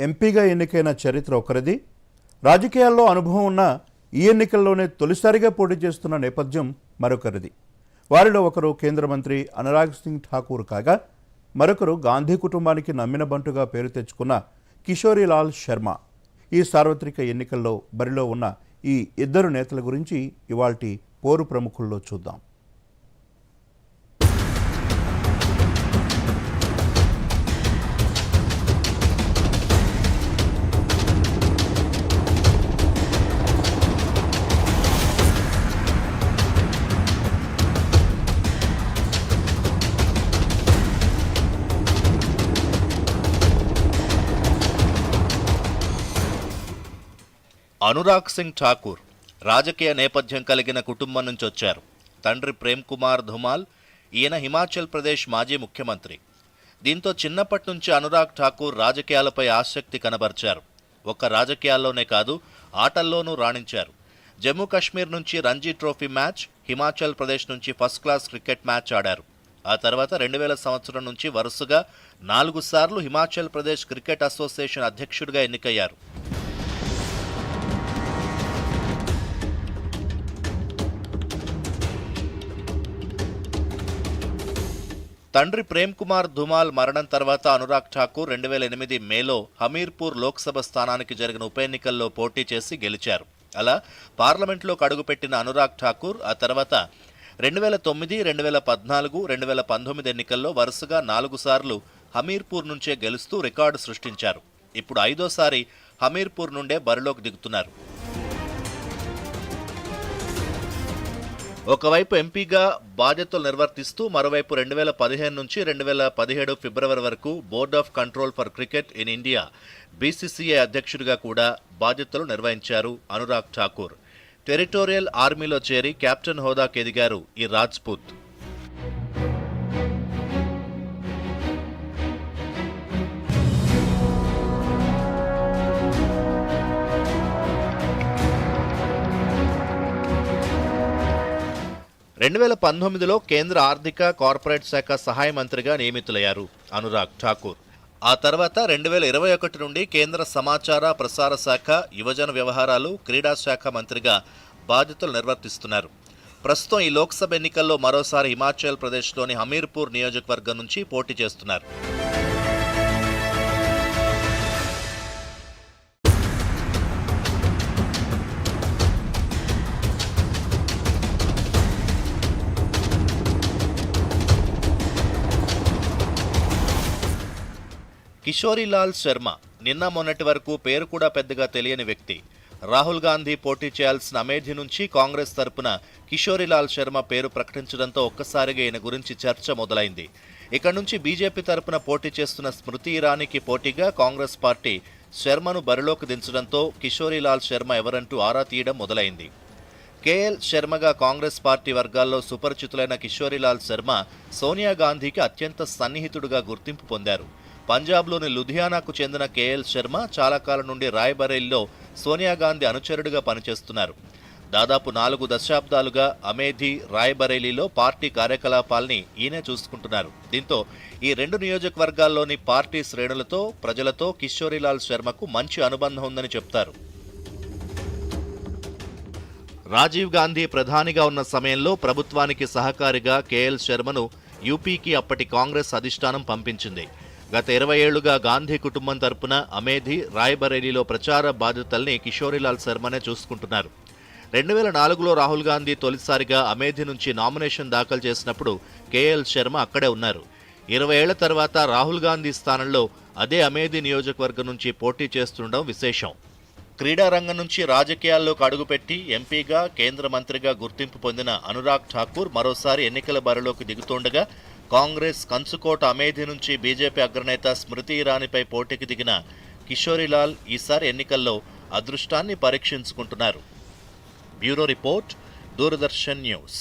ఎంపీగా ఎన్నికైన చరిత్ర ఒకరిది. రాజకీయాల్లో అనుభవం ఉన్న ఈ ఎన్నికల్లోనే తొలిసారిగా పోటీ చేస్తున్న నేపథ్యం మరొకరిది. వారిలో ఒకరు కేంద్ర మంత్రి అనురాగ్ సింగ్ ఠాకూర్ కాగా మరొకరు గాంధీ కుటుంబానికి నమ్మిన బంటుగా పేరు తెచ్చుకున్న కిషోరీలాల్ శర్మ. ఈ సార్వత్రిక ఎన్నికల్లో బరిలో ఉన్న ఈ ఇద్దరు నేతల గురించి ఇవాల్టి పోరు ప్రముఖుల్లో చూద్దాం. అనురాగ్ సింగ్ ఠాకూర్ రాజకీయ నేపథ్యం కలిగిన కుటుంబం నుంచి వచ్చారు. తండ్రి ప్రేమ్ కుమార్ ధుమాల్ ఈయన హిమాచల్ ప్రదేశ్ మాజీ ముఖ్యమంత్రి. దీంతో చిన్నప్పటి నుంచి అనురాగ్ ఠాకూర్ రాజకీయాలపై ఆసక్తి కనబరిచారు. ఒక్క రాజకీయాల్లోనే కాదు ఆటల్లోనూ రాణించారు. జమ్మూ కాశ్మీర్ నుంచి రంజీ ట్రోఫీ మ్యాచ్ హిమాచల్ ప్రదేశ్ నుంచి ఫస్ట్ క్లాస్ క్రికెట్ మ్యాచ్ ఆడారు. ఆ తర్వాత రెండు వేల సంవత్సరం నుంచి వరుసగా నాలుగు సార్లు హిమాచల్ ప్రదేశ్ క్రికెట్ అసోసియేషన్ అధ్యక్షుడిగా ఎన్నికయ్యారు. తండ్రి ప్రేమ్ కుమార్ ధుమాల్ మరణం తర్వాత అనురాగ్ ఠాకూర్ రెండు వేల ఎనిమిది మేలో హమీర్పూర్ లోక్సభ స్థానానికి జరిగిన ఉప ఎన్నికల్లో పోటీ చేసి గెలిచారు. అలా పార్లమెంట్లోకి అడుగుపెట్టిన అనురాగ్ ఠాకూర్ ఆ తర్వాత రెండు వేల తొమ్మిది రెండు వేల పద్నాలుగు రెండు వేల పంతొమ్మిది ఎన్నికల్లో వరుసగా నాలుగు సార్లు హమీర్పూర్ నుంచే గెలుస్తూ రికార్డు సృష్టించారు. ఇప్పుడు ఐదోసారి హమీర్పూర్ నుండే బరిలోకి దిగుతున్నారు. ఒకవైపు ఎంపీగా బాధ్యతలు నిర్వర్తిస్తూ మరోవైపు రెండు వేల పదిహేను నుంచి రెండు వేల పదిహేడు ఫిబ్రవరి వరకు board of control for cricket in India BCCI అధ్యక్షుడిగా కూడా బాధ్యతలు నిర్వహించారు అనురాగ్ ఠాకూర్. టెరిటోరియల్ ఆర్మీలో చేరి కెప్టెన్ హోదాకు ఎదిగారు ఈ రాజ్పూత్. రెండు వేల పంతొమ్మిదిలో కేంద్ర ఆర్థిక కార్పొరేట్ శాఖ సహాయ మంత్రిగా నియమితులయ్యారు అనురాగ్ ఠాకూర్. ఆ తర్వాత రెండు వేల ఇరవై ఒకటి నుండి కేంద్ర సమాచార ప్రసార శాఖ యువజన వ్యవహారాలు క్రీడా శాఖ మంత్రిగా బాధ్యతలు నిర్వర్తిస్తున్నారు. ప్రస్తుతం ఈ లోక్సభ ఎన్నికల్లో మరోసారి హిమాచల్ ప్రదేశ్లోని హమీర్పూర్ నియోజకవర్గం నుంచి పోటీ చేస్తున్నారు. కిషోరీలాల్ శర్మ నిన్న మొన్నటి వరకు పేరు కూడా పెద్దగా తెలియని వ్యక్తి. రాహుల్ గాంధీ పోటీ చేయాల్సిన అమేధి నుంచి కాంగ్రెస్ తరపున కిషోరీలాల్ శర్మ పేరు ప్రకటించడంతో ఒక్కసారిగా ఈయన గురించి చర్చ మొదలైంది. ఇక్కడ నుంచి బీజేపీ తరపున పోటీ చేస్తున్న స్మృతి ఇరానీకి పోటీగా కాంగ్రెస్ పార్టీ శర్మను బరిలోకి దించడంతో కిషోరీలాల్ శర్మ ఎవరంటూ ఆరా తీయడం మొదలైంది. కేఎల్ శర్మగా కాంగ్రెస్ పార్టీ వర్గాల్లో సుపరిచితులైన కిషోరీలాల్ శర్మ సోనియా గాంధీకి అత్యంత సన్నిహితుడుగా గుర్తింపు పొందారు. పంజాబ్లోని లుధియానాకు చెందిన కేఎల్ శర్మ చాలా కాలం నుండి రాయ్బరేలీలో సోనియా గాంధీ అనుచరుడిగా పనిచేస్తున్నారు. దాదాపు నాలుగు దశాబ్దాలుగా అమేధి రాయ్బరేలీలో పార్టీ కార్యకలాపాల్ని ఈయనే చూసుకుంటున్నారు. దీంతో ఈ రెండు నియోజకవర్గాల్లోని పార్టీ శ్రేణులతో ప్రజలతో కిషోరీలాల్ శర్మకు మంచి అనుబంధం ఉందని చెప్తారు. రాజీవ్ గాంధీ ప్రధానిగా ఉన్న సమయంలో ప్రభుత్వానికి సహకారిగా కేఎల్ శర్మను యూపీకి అప్పటి కాంగ్రెస్ అధిష్టానం పంపించింది. గత ఇరవై ఏళ్ళుగా గాంధీ కుటుంబం తరపున అమేధి రాయ్బరేలీలో ప్రచార బాధ్యతల్ని కిషోరీలాల్ శర్మనే చూసుకుంటున్నారు. రెండు వేల నాలుగులో రాహుల్ గాంధీ తొలిసారిగా అమేధి నుంచి నామినేషన్ దాఖలు చేసినప్పుడు కేఎల్ శర్మ అక్కడే ఉన్నారు. ఇరవై ఏళ్ళ తర్వాత రాహుల్ గాంధీ స్థానంలో అదే అమేధి నియోజకవర్గం నుంచి పోటీ చేస్తుండడం విశేషం. క్రీడా రంగం నుంచి రాజకీయాల్లోకి అడుగుపెట్టి ఎంపీగా కేంద్ర మంత్రిగా గుర్తింపు పొందిన అనురాగ్ ఠాకూర్ మరోసారి ఎన్నికల బరిలోకి దిగుతుండగా కాంగ్రెస్ కంచుకోట అమేధి నుంచి బీజేపీ అగ్రనేత స్మృతి ఇరానీపై పోటీకి దిగిన కిషోరీలాల్ ఈసారి ఎన్నికల్లో అదృష్టాన్ని పరీక్షించుకుంటున్నారు. Bureau report Doordarshan news.